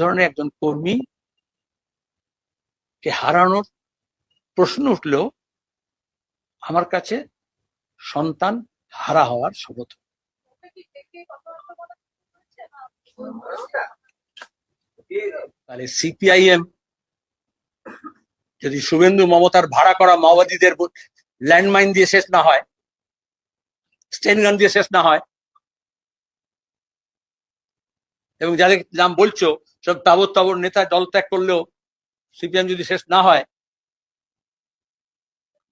ধরনের একজন কর্মী কে হারানোর প্রশ্ন উঠলেও আমার কাছে সন্তান হারা হওয়ার শপথ। তাহলে সিপিআইএম যদি শুভেন্দু মমতার ভাড়া করা মাওবাদীদের ল্যান্ডমাইন দিয়ে শেষ না হয়, স্টেনগান দিয়ে শেষ না হয় এবং যাদের নাম বলছো, সব তাবর তাবর নেতা দল ত্যাগ করলেও সিপিএম যদি শেষ না হয়,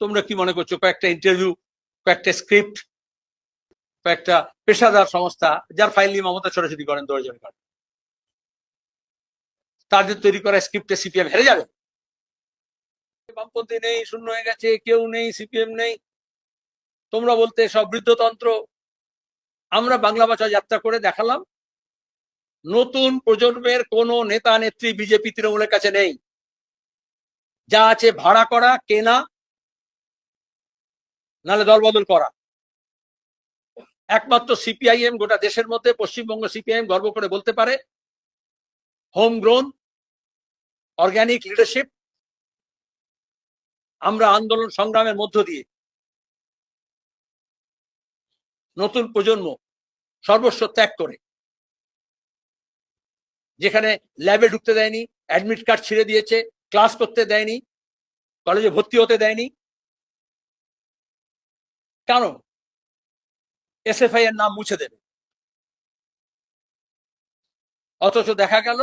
তোমরা কি মনে করছ? কয়েকটা ইন্টারভিউ কয়েকটা স্ক্রিপ্ট কয়েকটা পেশাদার সংস্থা, যার ফাইল নিয়ে মমতা ছোটাছুটি করেন দৌড়াজড়ি করেন তাদের তৈরি করা স্ক্রিপ্টে সিপিএম হেরে যাবে? বামপন্থী নেই, শূন্য হয়ে গেছে, কেউ নেই, সিপিএম নেই। তোমরা বলতে সব বৃদ্ধতন্ত্র। আমরা বাংলা ভাষা যাত্রা করে দেখালাম। নতুন প্রজন্মের কোন নেতা, নেত্রী বিজেপি, তৃণমূলের কাছে নেই। যা আছে ভাড়া করা, কেনা নালে দলবদল করা। একমাত্র সিপিআইএম গোটা দেশের মধ্যে, পশ্চিমবঙ্গ সিপিআইএম গর্ব করে বলতে পারে হোম গ্রোন অর্গানিক লিডারশিপ আমরা আন্দোলন সংগ্রামের মধ্য দিয়ে। নতুন প্রজন্ম সর্বস্ব ত্যাগ করে। যেখানে ল্যাবে ঢুকতে দেয়নি অ্যাডমিট কার্ড ছিঁড়ে দিয়েছে ক্লাস করতে দেয়নি কলেজে ভর্তি হতে দেয়নি। কারণ এসএফআই এর নাম মুছে দেবে। অথচ দেখা গেল,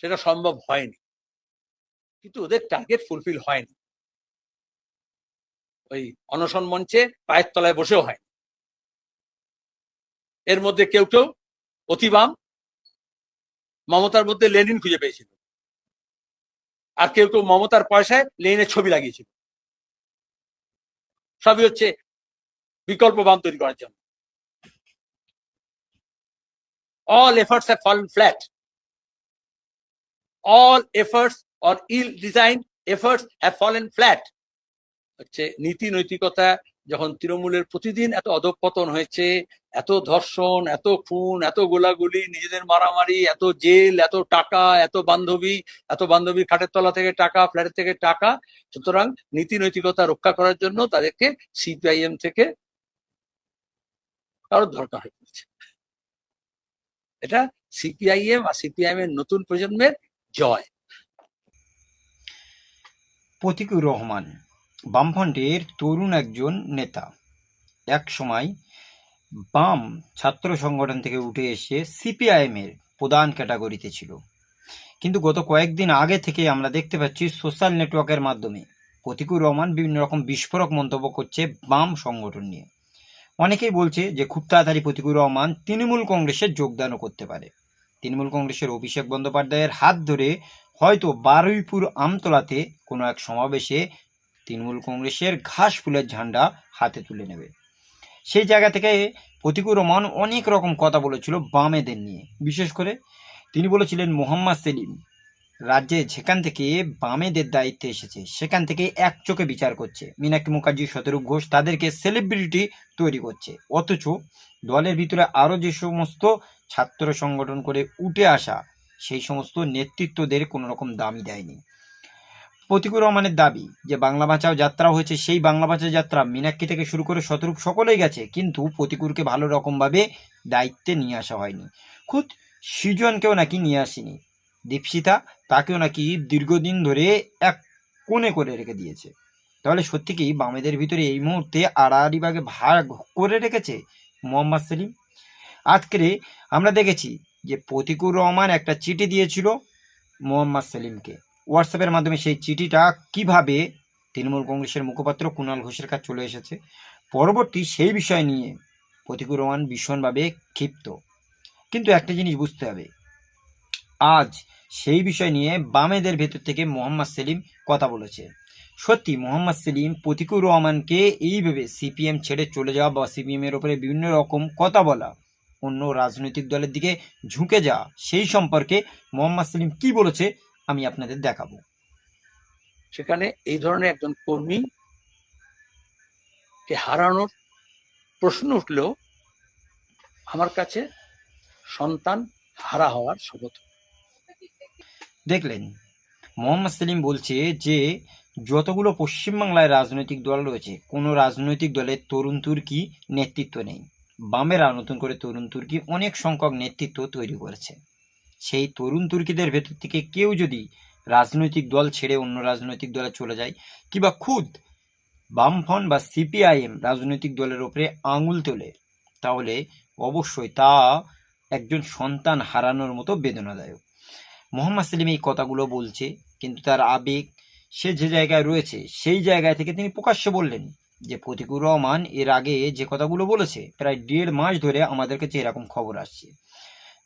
সেটা সম্ভব হয়নি। কিন্তু ওদের টার্গেট ফুলফিল হয়নি। ওই অনশন মঞ্চে পায়ের তলায় বসেও হয় এর মধ্যে কেউ কেউ অতিবাম মমতার মধ্যে লেনিন খুঁজে পেয়েছিল। আর কেউ কেউ মমতার পয়সায় লেনিনের ছবি লাগিয়েছিল। সবই হচ্ছে বিকল্প বাম তৈরি করার জন্য। All efforts have fallen flat. All efforts or ill designed efforts have fallen flat. হচ্ছে নীতি নৈতিকতা যখন তৃণমূলের প্রতিদিন এত অধঃপতন হয়েছে, এত ধর্ষণ, এত খুন, এত গোলাগুলি, নিজেদের মারামারি, এত জেল, এত টাকা, এত বান্ধবী, এত বান্ধবীর খাটের তলা থেকে টাকা, ফ্ল্যাটের থেকে টাকা, সুতরাং নীতি নৈতিকতা রক্ষা করার জন্য তাদেরকে সিপিআইএম থেকে কারোর দরকার হয়ে পড়ছে। এটা সিপিআইএম আর সিপিআইএম এর নতুন প্রজন্মের জয়। প্রতীকুর রহমান। বামফ্রন্টের তরুণ একজন নেতা। এক সময় বাম ছাত্র সংগঠন থেকে উঠে এসে সিপিআইএম এর প্রধান ক্যাটাগরিতে ছিল। কিন্তু গত কয়েকদিন আগে থেকে আমরা দেখতে পাচ্ছি সোশ্যাল নেটওয়ার্কের মাধ্যমে প্রতীকুর রহমান বিভিন্ন রকম বিস্ফোরক মন্তব্য করছে বাম সংগঠন নিয়ে। অনেকেই বলছে যে খুব তাড়াতাড়ি প্রতীকুর রহমান তৃণমূল কংগ্রেসে যোগদানও করতে পারে। তৃণমূল কংগ্রেসের অভিষেক বন্দ্যোপাধ্যায়ের হাত ধরে হয়তো বারুইপুর আমতলাতে কোনো এক সমাবেশে তৃণমূল কংগ্রেসের ঘাস ফুলের ঝান্ডা হাতে তুলে নেবে। সেই জায়গা থেকে প্রতিকুর রহমান অনেক রকম কথা বলেছিল বামেদের নিয়ে। বিশেষ করে তিনি বলেছিলেন, মোহাম্মদ সেলিম রাজ্যে যেখান থেকে বামেদের দায়িত্বে এসেছে, সেখান থেকে এক চোখে বিচার করছে। মীনাক্ষী মুখার্জি, শতরূপ ঘোষ তাদেরকে সেলিব্রিটি তৈরি করছে। অথচ দলের ভিতরে আরও যে সমস্ত ছাত্র সংগঠন করে উঠে আসা, সেই সমস্ত নেতৃত্বদের কোনো রকম দামি দেয়নি। প্রতিকুর রহমানের দাবি যে বাংলা ভাষাও যাত্রা হয়েছে, সেই বাংলা বাঁচাও যাত্রা মীনাক্ষী থেকে শুরু করে শতরূপ সকলেই গেছে, কিন্তু প্রতিকুরকে ভালো রকমভাবে দায়িত্বে নিয়ে আসা হয়নি। খুদ সৃজনকেও নাকি নিয়ে আসেনি। দীপশিতা তাকেও নাকি দীর্ঘদিন ধরে এক কোণে করে রেখে দিয়েছে। তাহলে সত্যি কি বামেদের ভিতরে এই মুহূর্তে আড়াআড়ি আড়াআড়িভাগে ভাগ করে রেখেছে মোহাম্মদ সেলিম? আজকে আমরা দেখেছি যে প্রতিকুর রহমান একটা চিঠি দিয়েছিল মোহাম্মদ সেলিমকে। হোয়াটসঅ্যাপের মাধ্যমে সেই চিঠিটা কীভাবে তৃণমূল কংগ্রেসের মুখপাত্র কুণাল ঘোষের কাছে চলে এসেছে। পরবর্তী সেই বিষয় নিয়ে প্রতিকুর রহমান ভীষণভাবে ক্ষিপ্ত। কিন্তু একটা জিনিস বুঝতে হবে, আজ সেই বিষয় নিয়ে বামেদের ভেতর থেকে মোহাম্মদ সেলিম কথা বলেছে। সত্যি, মোহাম্মদ সেলিম প্রতিকুর রহমানকে এইভাবে সিপিএম ছেড়ে চলে যাওয়া বা সিপিএমের ওপরে বিভিন্ন রকম কথা বলা, অন্য রাজনৈতিক দলের দিকে ঝুঁকে যাওয়া, সেই সম্পর্কে মোহাম্মদ সেলিম কি বলেছে আমি আপনাদের দেখাবো। সেখানে এই ধরনের একজন কর্মী কে হারানোর প্রশ্ন উঠলেও আমার কাছে সন্তান হারা হওয়ার শপথ। দেখলেন মোহাম্মদ সেলিম বলছে যে যতগুলো পশ্চিমবাংলায় রাজনৈতিক দল রয়েছে কোনো রাজনৈতিক দলের তরুণ তুর্কি নেতৃত্ব নেই। বামেরা নতুন করে তরুণ তুর্কি অনেক সংখ্যক নেতৃত্ব তৈরি করেছে। সেই তরুণ তুর্কিদের ভেতর থেকে কেউ যদি রাজনৈতিক দল ছেড়ে অন্য রাজনৈতিক দলে চলে যায় কিংবা খুদ বামফন বা সিপিআইএম রাজনৈতিক দলের ওপরে আঙুল তোলে, তাহলে অবশ্যই তা একজন সন্তান হারানোর মতো বেদনাদায়ক। মোহাম্মদ সেলিম এই কথাগুলো বলছে, কিন্তু তার আবেগ সে যে জায়গায় রয়েছে, সেই জায়গায় থেকে তিনি প্রকাশ্যে বললেন যে প্রতিকুর রহমান এর আগে যে কথাগুলো বলেছে, প্রায় দেড় মাস ধরে আমাদের কাছে এরকম খবর আসছে।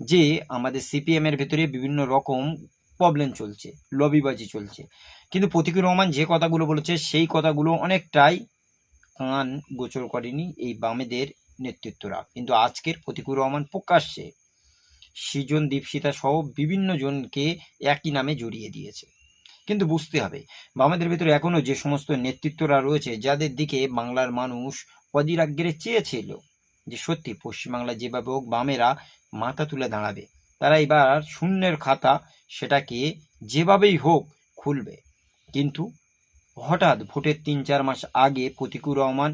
যে আমাদের সিপিএম এর ভেতরে বিভিন্ন রকম প্রবলেম চলছে, লবিবাজি চলছে। কিন্তু প্রতিকুর রহমান যে কথাগুলো বলেছে, সেই কথাগুলো অনেকটাই কান গোচর করেনি এই বামেদের নেতৃত্বরা। কিন্তু আজকের প্রতিকুর রহমান প্রকাশ্যে সৃজন, দীপশিতা সহ বিভিন্ন জনকে একই নামে জড়িয়ে দিয়েছে। কিন্তু বুঝতে হবে, বামেদের ভিতরে এখনও যে সমস্ত নেতৃত্বরা রয়েছে, যাদের দিকে বাংলার মানুষ অধীর চেয়েছিল যে সত্যি পশ্চিমবাংলা যেভাবে হোক বামেরা মাথা তুলে দাঁড়াবে, তারা এবার শূন্যের খাতা সেটাকে যেভাবেই হোক খুলবে। কিন্তু হঠাৎ ভোটের তিন চার মাস আগে প্রতিকুর রহমান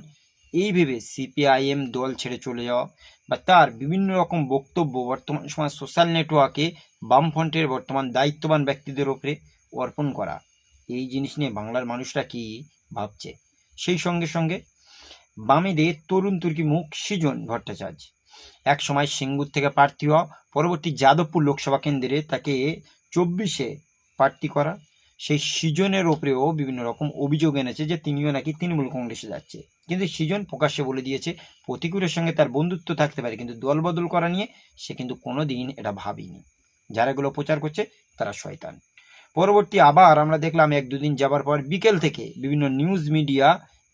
এই ভেবে সিপিআইএম দল ছেড়ে চলে যাওয়া বা তার বিভিন্ন রকম বক্তব্য বর্তমান সময় সোশ্যাল নেটওয়ার্কে বামফ্রন্টের বর্তমান দায়িত্ববান ব্যক্তিদের ওপরে অর্পণ করা, এই জিনিস নিয়ে বাংলার মানুষরা কি ভাবছে? সেই সঙ্গে সঙ্গে বামেদের তরুণ তুর্কি মুখ সৃজন ভট্টাচার্য। এক সময় সিঙ্গুর থেকে প্রার্থী হওয়া পরবর্তী যাদবপুর লোকসভা কেন্দ্রে তাকে চব্বিশে প্রার্থী করা। সেই সৃজনের ওপরেও বিভিন্ন রকম অভিযোগ এনেছে যে তিনিও নাকি তৃণমূল কংগ্রেসে যাচ্ছে। কিন্তু সৃজন প্রকাশ্যে বলে দিয়েছে, প্রতিকূলের সঙ্গে তার বন্ধুত্ব থাকতে পারে, কিন্তু দলবদল করা নিয়ে সে কিন্তু কোনো দিন এটা ভাবেনি। যারা এগুলো প্রচার করছে, তারা শয়তান। পরবর্তী আবার আমরা দেখলাম এক দুদিন যাবার পর বিকেল থেকে বিভিন্ন নিউজ মিডিয়া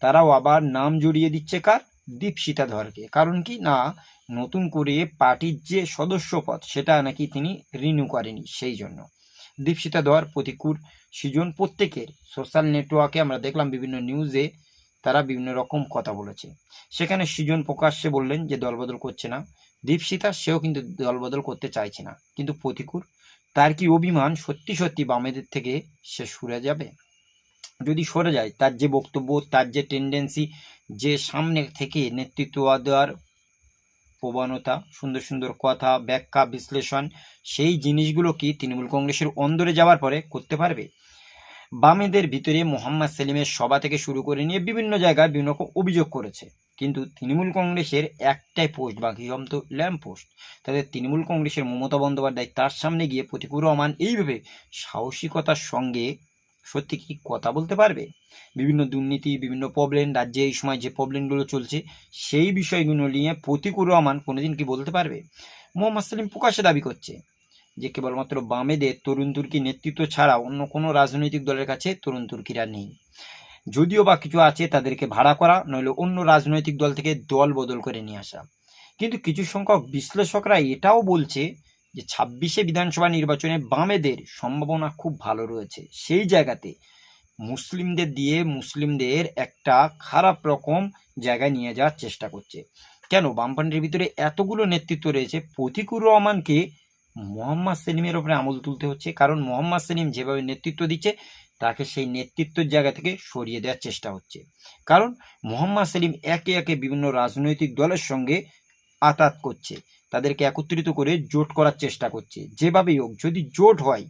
তারাও আবার নাম জড়িয়ে দিচ্ছে কার? দীপশিতা ধরকে। কারণ কি? না, নতুন করে পার্টির যে সদস্য পদ সেটা নাকি তিনি রিনিউ করেনি সেই জন্য। দীপশিতা ধর প্রতিকূল সৃজন প্রত্যেকের সোশ্যাল নেটওয়ার্কে আমরা দেখলাম বিভিন্ন নিউজে তারা বিভিন্ন রকম কথা বলেছে। সেখানে সৃজন প্রকাশ্যে বললেন যে, দলবদল করছে না। দীপশিতা, সেও কিন্তু দলবদল করতে চাইছে না। কিন্তু প্রতিকূল তার কি অভিমান সত্যি সত্যি বামেদের থেকে সে সরে যাবে? যদি সরে যায়, তার যে বক্তব্য, তার যে টেন্ডেন্সি যে সামনে থেকে নেতৃত্ব দেওয়ার প্রবণতা, সুন্দর সুন্দর কথা, ব্যাখ্যা, বিশ্লেষণ, সেই জিনিসগুলো কি তৃণমূল কংগ্রেসের অন্দরে যাওয়ার পরে করতে পারবে? বামেদের ভিতরে মোহাম্মদ সেলিমের সভা থেকে শুরু করে নিয়ে বিভিন্ন জায়গায় বিভিন্ন রকম অভিযোগ করেছে। কিন্তু তৃণমূল কংগ্রেসের একটাই পোস্ট, বাকি তো ল্যাম্প পোস্ট। তাদের তৃণমূল কংগ্রেসের মমতা বন্দ্যোপাধ্যায় তার সামনে গিয়ে প্রতিকুর রহমান এইভাবে সাহসিকতার সঙ্গে সত্যি কি কথা বলতে পারবে? বিভিন্ন দুর্নীতি, বিভিন্ন প্রবলেম রাজ্যে এই সময় যে প্রবলেমগুলো চলছে, সেই বিষয়গুলো নিয়ে প্রতিকুর রহমান কোনোদিন কি বলতে পারবে? মোহাম্মদ সালিম প্রকাশ্যে দাবি করছে যে, কেবলমাত্র বামেদের তরুণ তুর্কি নেতৃত্ব ছাড়া অন্য কোনো রাজনৈতিক দলের কাছে তরুণ তুর্কিরা নেই। যদিও বা কিছু আছে তাদেরকে ভাড়া করা, নইলে অন্য রাজনৈতিক দল থেকে দল বদল করে নিয়ে আসা। কিন্তু কিছু সংখ্যক বিশ্লেষকরা এটাও বলছে যে ছাব্বিশে বিধানসভা নির্বাচনে বামেদের সম্ভাবনা খুব ভালো রয়েছে। সেই জায়গাতে মুসলিমদের দিয়ে মুসলিমদের একটা খারাপ রকম জায়গায় নিয়ে যাওয়ার চেষ্টা করছে। কেন? বামফ্রন্টের ভিতরে এতগুলো নেতৃত্ব রয়েছে, প্রতিকুর রহমানকে মোহাম্মদ সেলিমের ওপরে আমল তুলতে হচ্ছে। কারণ মোহাম্মদ সেলিম যেভাবে নেতৃত্ব দিচ্ছে, তাকে সেই নেতৃত্বের জায়গা থেকে সরিয়ে দেওয়ার চেষ্টা হচ্ছে। কারণ মোহাম্মদ সেলিম একে একে বিভিন্ন রাজনৈতিক দলের সঙ্গে আতাত করছে। তাদেরকে একত্রিত করে জোট করার চেষ্টা করছে। যেভাবেই হোক, যদি জোট হয়,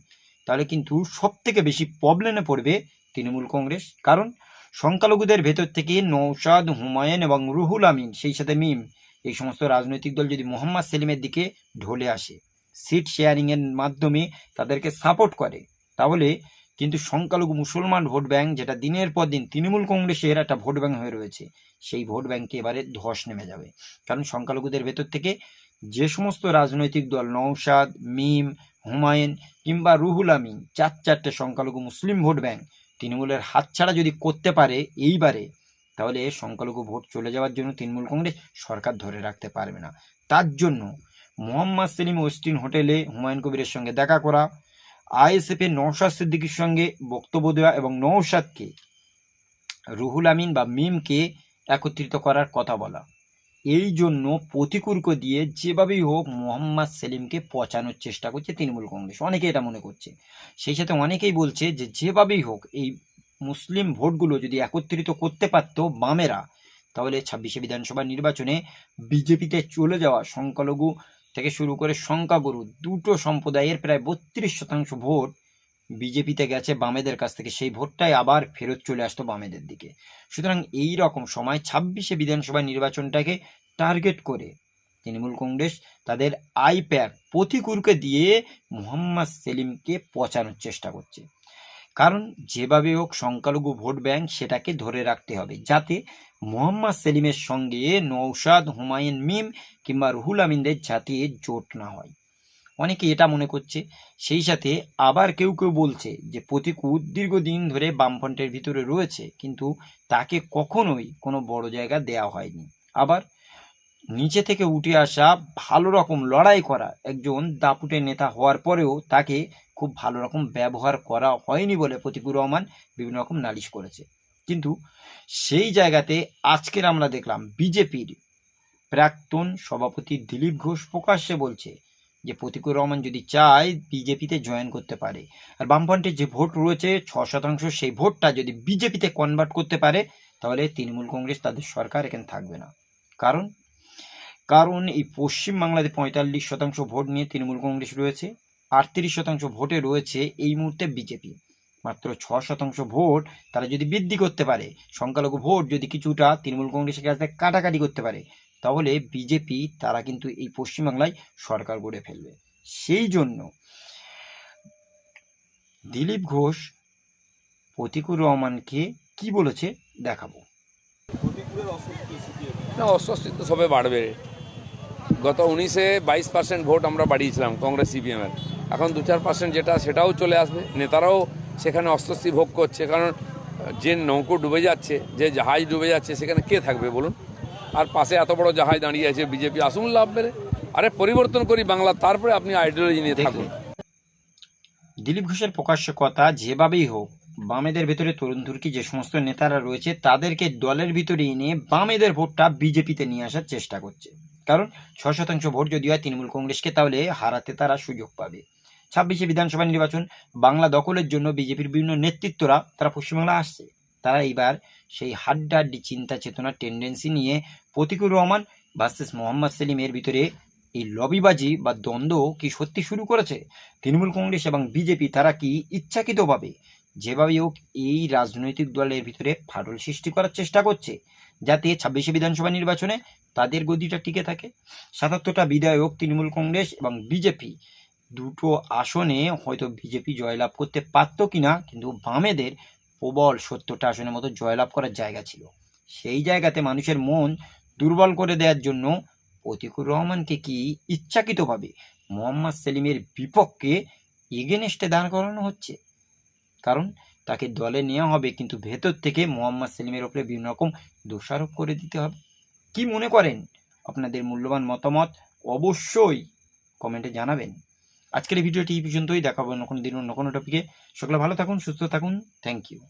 তাহলে কিন্তু সব থেকে বেশি প্রবলেমে পড়বে তৃণমূল কংগ্রেস। কারণ সংখ্যালঘুদের ভেতর থেকে নৌসাদ হুমায়ুন এবং রুহুল আমিন, সেই সাথে মিম, এই সমস্ত রাজনৈতিক দল যদি মোহাম্মদ সেলিমের দিকে ঢলে আসে সিট শেয়ারিংয়ের মাধ্যমে তাদেরকে সাপোর্ট করে, তাহলে কিন্তু সংখ্যালঘু মুসলমান ভোট ব্যাংক যেটা দিনের পর দিন তৃণমূল কংগ্রেসের একটা ভোট ব্যাংক হয়ে রয়েছে, সেই ভোট ব্যাংকে এবারে ধস নেমে যাবে। কারণ সংখ্যালঘুদের ভেতর থেকে যে সমস্ত রাজনৈতিক দল নৌসাদ মিম, হুমায়ুন কিংবা রুহুল আমিন, চার চারটে সংখ্যালঘু মুসলিম ভোট ব্যাংক তৃণমূলের হাতছাড়া যদি করতে পারে এইবারে, তাহলে সংখ্যালঘু ভোট চলে যাওয়ার জন্য তৃণমূল কংগ্রেস সরকার ধরে রাখতে পারবে না। তার জন্য মোহাম্মদ সেলিম ওয়েস্টিন হোটেলে হুমায়ুন কবিরের সঙ্গে দেখা করা আইএসএফের নৌসাদ সিদ্দিকির সঙ্গে বক্তব্য দেওয়া এবং নৌসাদকে রুহুল আমিন বা মিমকে একত্রিত করার কথা বলা। এই জন্য প্রতিকূলকে দিয়ে যেভাবেই হোক মোহাম্মদ সেলিমকে পচানোর চেষ্টা করছে তৃণমূল কংগ্রেস। অনেকে এটা মনে করছে। সেই সাথে অনেকেই বলছে যে যেভাবেই হোক এই মুসলিম ভোটগুলো যদি একত্রিত করতে পারত বামেরা, তাহলে ছাব্বিশে বিধানসভা নির্বাচনে বিজেপিতে চলে যাওয়া সংখ্যালঘু থেকে শুরু করে সংখ্যাগুরু দুটো সম্প্রদায়ের প্রায় বত্রিশ শতাংশ ভোট বিজেপিতে গেছে, বামেদের কাছ থেকে। সেই ভোটটাই আবার ফেরত চলে আসতো বামেদের দিকে। সুতরাং এই রকম সময় ছাব্বিশে বিধানসভা নির্বাচনটাকে টার্গেট করে তৃণমূল কংগ্রেস তাদের আই প্যাক প্রতিকূলকে দিয়ে মোহাম্মদ সেলিমকে পচানোর চেষ্টা করছে। কারণ যেভাবে হোক সংখ্যালঘু ভোট ব্যাংক সেটাকে ধরে রাখতে হবে যাতে মোহাম্মদ সেলিমের সঙ্গে নৌশাদ হুমায়ুন মিম কিংবা রুহুল আমিনদের যাতে জোট না হয়। অনেকে এটা মনে করছে, সেই সাথে আবার কেউ কেউ বলছে যে প্রতিকূল দীর্ঘদিন ধরে বামফ্রন্টের ভিতরে রয়েছে, কিন্তু তাকে কখনোই কোনো বড় জায়গা দেওয়া হয়নি। আবার নিচে থেকে উঠে আসা ভালো রকম লড়াই করা একজন দাপুটে নেতা হওয়ার পরেও তাকে খুব ভালো রকম ব্যবহার করা হয়নি বলে প্রতিকুর রহমান বিভিন্ন রকম নালিশ করেছে। কিন্তু সেই জায়গাতে আজকের আমরা দেখলাম বিজেপির প্রাক্তন সভাপতি দিলীপ ঘোষ প্রকাশ্যে বলছে যে প্রতিকুর রহমান যদি চায় বিজেপিতে জয়েন করতে পারে। আর বামফ্রন্টের যে ভোট রয়েছে, ছ শতাংশ সেই ভোটটা যদি বিজেপিতে কনভার্ট করতে পারে, তাহলে তৃণমূল কংগ্রেস তাদের সরকার এখানে থাকবে না। কারণ? কারণ এই পশ্চিমবাংলাতে পঁয়তাল্লিশ শতাংশ ভোট নিয়ে তৃণমূল কংগ্রেস রয়েছে, আটত্রিশ শতাংশ ভোটে রয়েছে এই মুহূর্তে বিজেপি। মাত্র ছ শতাংশ ভোট তারা যদি বৃদ্ধি করতে পারে, সংখ্যালঘু ভোট যদি কিছুটা তৃণমূল কংগ্রেসের কাছে কাটাকাটি করতে পারে, তাহলে বিজেপি তারা কিন্তু এই পশ্চিমবাংলায় সরকার গড়ে ফেলবে। সেই জন্য দিলীপ ঘোষ প্রতিকুর রহমানকে কি বলেছে দেখাবো। না, অস্বস্তি তো সবে বাড়বে। গত উনিশে বাইশ পার্সেন্ট ভোট আমরা বাড়িয়েছিলাম কংগ্রেস সিপিএমের। এখন দু চার পার্সেন্ট যেটা, সেটাও চলে আসবে। নেতারাও সেখানে অস্বস্তি ভোগ করছে, কারণ যে নৌকো ডুবে যাচ্ছে, যে জাহাজ ডুবে যাচ্ছে, সেখানে কে থাকবে বলুন? আর পাশে এত বড় জাহাজ দাঁড়িয়ে আছে, বিজেপি, আসুন লাভ বেড়ে আরে পরিবর্তন করি বাংলা, তারপরে আপনি আইডিওলজি নিয়ে থাকুন। দিলীপ ঘোষের প্রকাশ্য কথা যেভাবেই হোক, বামেদের ভেতরে তরুণ তুর্কি যে সমস্ত নেতারা রয়েছে, তাদেরকে দলের ভিতরে এনে বামেদের ভোটটা বিজেপিতে নিয়ে আসার চেষ্টা করছে। কারণ ছ শতাংশ ভোট যদি হয়, তৃণমূল কংগ্রেসকে তাহলে হারাতে তারা সুযোগ পাবে। ছাব্বিশে বিধানসভা নির্বাচন, বাংলা দখলের জন্য বিজেপির বিভিন্ন নেতৃত্বরা তারা পশ্চিমবাংলা আসছে। তারা এবার সেই হাড্ডাহাড্ডি চিন্তা চেতনা টেন্ডেন্সি নিয়ে প্রতিকুর রহমান ভার্সেস মোহাম্মদ সেলিমের ভিতরে এই লবিবাজি বা দ্বন্দ্ব কি সত্যি শুরু করেছে? তৃণমূল কংগ্রেস এবং বিজেপি তারা কি ইচ্ছাকৃতভাবে যেভাবে হোক এই রাজনৈতিক দলের ভিতরে ফাটল সৃষ্টি করার চেষ্টা করছে, যাতে ছাব্বিশে বিধানসভা নির্বাচনে তাদের গদিটা টিকে থাকে? সাতাত্তরটা বিধায়ক তৃণমূল কংগ্রেস এবং বিজেপি দুটো আসনে হয়তো বিজেপি জয়লাভ করতে পারতো কিনা, কিন্তু বামেদের প্রবল সত্তরটা আসনের মতো জয়লাভ করার জায়গা ছিল। সেই জায়গাতে মানুষের মন দুর্বল করে দেওয়ার জন্য প্রতিকুর রহমানকে কি ইচ্ছাকৃতভাবে মোহাম্মদ সেলিমের বিপক্ষে এগেনেস্টে দাঁড় করানো হচ্ছে? কারণ তাকে দলে নেওয়া হবে, কিন্তু ভেতর থেকে মোহাম্মদ সেলিমের ওপরে বিভিন্ন রকম দোষারোপ করে দিতে হবে। কি মনে করেন? আপনাদের মূল্যবান মতামত অবশ্যই কমেন্টে জানাবেন। আজকের এই ভিডিওটি এই পর্যন্তই। দেখাবো অন্য কোনো দিন, অন্য কোনো টপিকে সকলে ভালো থাকুন, সুস্থ থাকুন। Thank you